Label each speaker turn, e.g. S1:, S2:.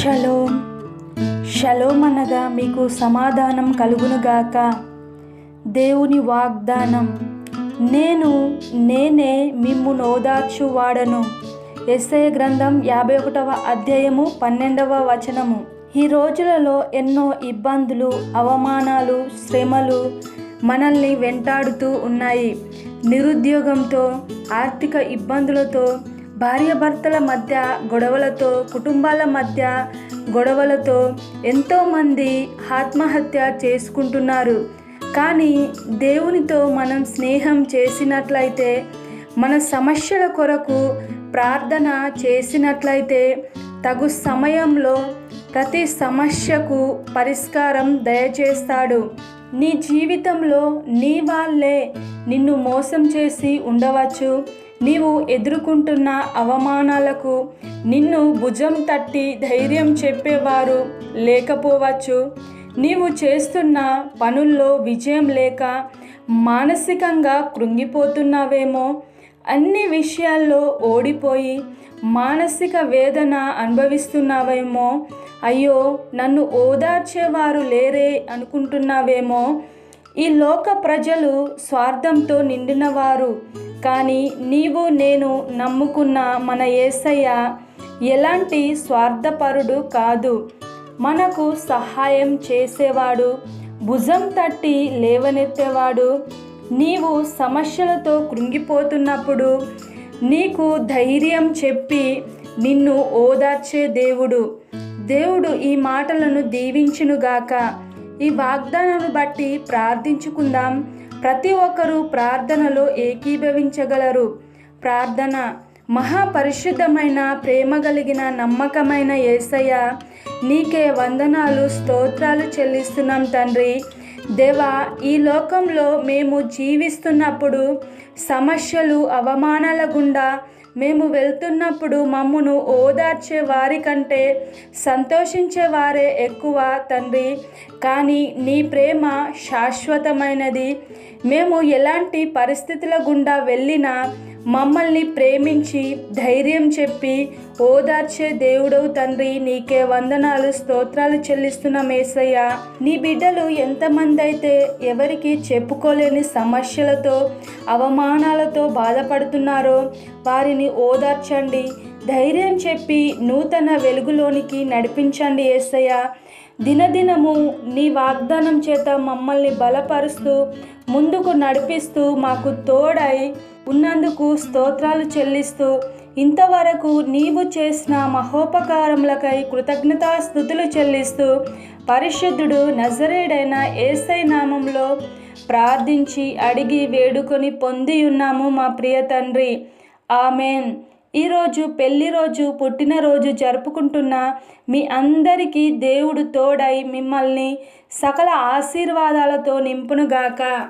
S1: Shalom. Shalom అనగా మీకు సమాధానం కలుగునుగాక. దేవుని వాగ్దానం నేను నేనే మిమ్ము నోదార్చువాడను ఎస్ఐ గ్రంథం యాభై ఒకటవ అధ్యాయము పన్నెండవ వచనము. ఈ రోజులలో ఎన్నో ఇబ్బందులు అవమానాలు శ్రమలు మనల్ని వెంటాడుతూ ఉన్నాయి. నిరుద్యోగంతో ఆర్థిక ఇబ్బందులతో భార్యాభర్తల మధ్య గొడవలతో కుటుంబాల మధ్య గొడవలతో ఎంతోమంది ఆత్మహత్య చేసుకుంటున్నారు. కానీ దేవునితో మనం స్నేహం చేసినట్లయితే మన సమస్యల కొరకు ప్రార్థన చేసినట్లయితే తగు సమయంలో ప్రతి సమస్యకు పరిష్కారం దయచేస్తాడు. నీ జీవితంలో నీ వాళ్ళే నిన్ను మోసం చేసి ఉండవచ్చు. నీవు ఎదుర్కొంటున్న అవమానాలకు నిన్ను భుజం తట్టి ధైర్యం చెప్పేవారు లేకపోవచ్చు. నీవు చేస్తున్న పనుల్లో విజయం లేక మానసికంగా కృంగిపోతున్నావేమో. అన్ని విషయాల్లో ఓడిపోయి మానసిక వేదన అనుభవిస్తున్నావేమో. అయ్యో నన్ను ఓదార్చేవారు లేరే అనుకుంటున్నావేమో. ఈ లోక ప్రజలు స్వార్థంతో నిండినవారు. కానీ నీవు నేను నమ్ముకున్న మన ఏసయ్య ఎలాంటి స్వార్థపరుడు కాదు. మనకు సహాయం చేసేవాడు భుజం తట్టి లేవనెత్తేవాడు. నీవు సమస్యలతో కృంగిపోతున్నప్పుడు నీకు ధైర్యం చెప్పి నిన్ను ఓదార్చే దేవుడు. దేవుడు ఈ మాటలను దీవించునుగాక. ఈ వాగ్దానాన్ని బట్టి ప్రార్థించుకుందాం. ప్రతి ఒక్కరూ ప్రార్థనలో ఏకీభవించగలరు. ప్రార్థన మహాపరిశుద్ధమైన ప్రేమ కలిగిన నమ్మకమైన ఏసయ్య నీకే వందనాలు స్తోత్రాలు చెల్లిస్తున్నాం తండ్రి. దేవా ఈ లోకంలో మేము జీవిస్తున్నప్పుడు సమస్యలు అవమానాల గుండా మేము వెళ్తున్నప్పుడు మమ్మను ఓదార్చే వారి కంటే సంతోషించే వారే ఎక్కువ తండ్రి. కానీ నీ ప్రేమ శాశ్వతమైనది. మేము ఎలాంటి పరిస్థితుల గుండా వెళ్ళినా మమ్మల్ని ప్రేమించి ధైర్యం చెప్పి ఓదార్చే దేవుడవు తండ్రి. నీకే వందనాలు స్తోత్రాలు చెల్లిస్తున్న మేసయ్య నీ బిడ్డలు ఎంతమంది అయితే ఎవరికి చెప్పుకోలేని సమస్యలతో అవమానాలతో బాధపడుతున్నారో వారిని ఓదార్చండి. ధైర్యం చెప్పి నూతన వెలుగులోనికి నడిపించండి ఏసయ్య. దినదినము నీ వాగ్దానం చేత మమ్మల్ని బలపరుస్తూ ముందుకు నడిపిస్తూ మాకు తోడై ఉన్నందుకు స్తోత్రాలు చెల్లిస్తూ ఇంతవరకు నీవు చేసిన మహోపకారములకై కృతజ్ఞతాస్థుతులు చెల్లిస్తూ పరిశుద్ధుడు నజరేడైన ఏసై నామంలో ప్రార్థించి అడిగి వేడుకొని పొంది ఉన్నాము మా ప్రియ తండ్రి. ఆమెన్. ఈరోజు పెళ్ళి రోజు పుట్టినరోజు జరుపుకుంటున్న మీ అందరికీ దేవుడు తోడై మిమ్మల్ని సకల ఆశీర్వాదాలతో నింపునుగాక.